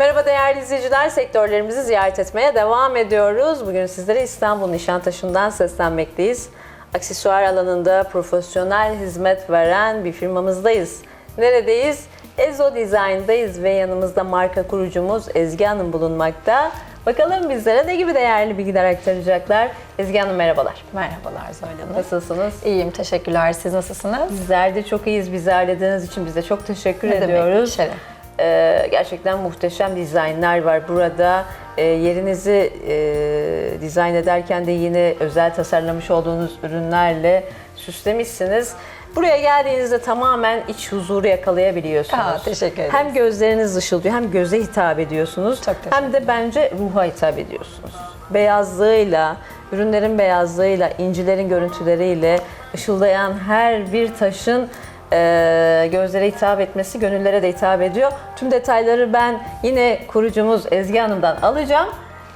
Merhaba değerli izleyiciler, sektörlerimizi ziyaret etmeye devam ediyoruz. Bugün sizlere İstanbul Nişantaşı'ndan seslenmekteyiz. Aksesuar alanında profesyonel hizmet veren bir firmamızdayız. Neredeyiz? Ezo Design'dayız ve yanımızda marka kurucumuz Ezgi Hanım bulunmakta. Bakalım bizlere ne gibi değerli bilgiler aktaracaklar. Ezgi Hanım merhabalar. Merhabalar Zoyla Hanım. Nasılsınız? İyiyim, teşekkürler. Siz nasılsınız? Bizler de çok iyiyiz. Bizi ağırladığınız için biz de çok teşekkür Ne demek, ediyoruz. şeref. Ee, gerçekten muhteşem dizaynlar var burada. Ee, yerinizi e, dizayn ederken de yine özel tasarlamış olduğunuz ürünlerle süslemişsiniz. Buraya geldiğinizde tamamen iç huzuru yakalayabiliyorsunuz. Aa, teşekkür ederiz. Hem gözleriniz ışıldıyor hem göze hitap ediyorsunuz. Çok hem de bence ruha hitap ediyorsunuz. Beyazlığıyla, ürünlerin beyazlığıyla, incilerin görüntüleriyle ışıldayan her bir taşın e, gözlere hitap etmesi, gönüllere de hitap ediyor. Tüm detayları ben yine kurucumuz Ezgi Hanım'dan alacağım.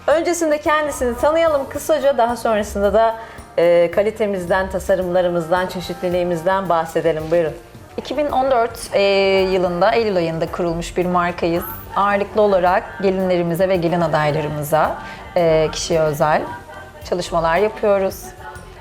Öncesinde kendisini tanıyalım kısaca, daha sonrasında da e, kalitemizden, tasarımlarımızdan, çeşitliliğimizden bahsedelim. Buyurun. 2014 e, yılında, Eylül ayında kurulmuş bir markayız. Ağırlıklı olarak gelinlerimize ve gelin adaylarımıza e, kişiye özel çalışmalar yapıyoruz.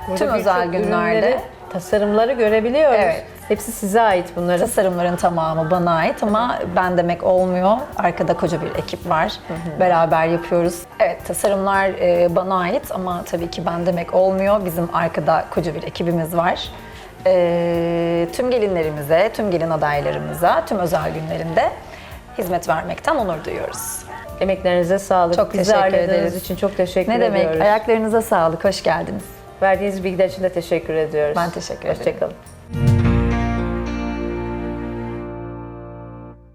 Tüm Burada özel birçok günlerde ürünleri, tasarımları görebiliyoruz. Evet. Hepsi size ait bunların. tasarımların tamamı bana ait ama ben demek olmuyor. Arkada koca bir ekip var. Beraber yapıyoruz. Evet tasarımlar e, bana ait ama tabii ki ben demek olmuyor. Bizim arkada koca bir ekibimiz var. E, tüm gelinlerimize, tüm gelin adaylarımıza, tüm özel günlerinde hizmet vermekten onur duyuyoruz. Emeklerinize sağlık. Çok Bizi teşekkür ederiz. için çok teşekkür Ne demek? ediyoruz. Ayaklarınıza sağlık. Hoş geldiniz. Verdiğiniz bilgiler için de teşekkür ediyoruz. Ben teşekkür ederim. Hoşçakalın.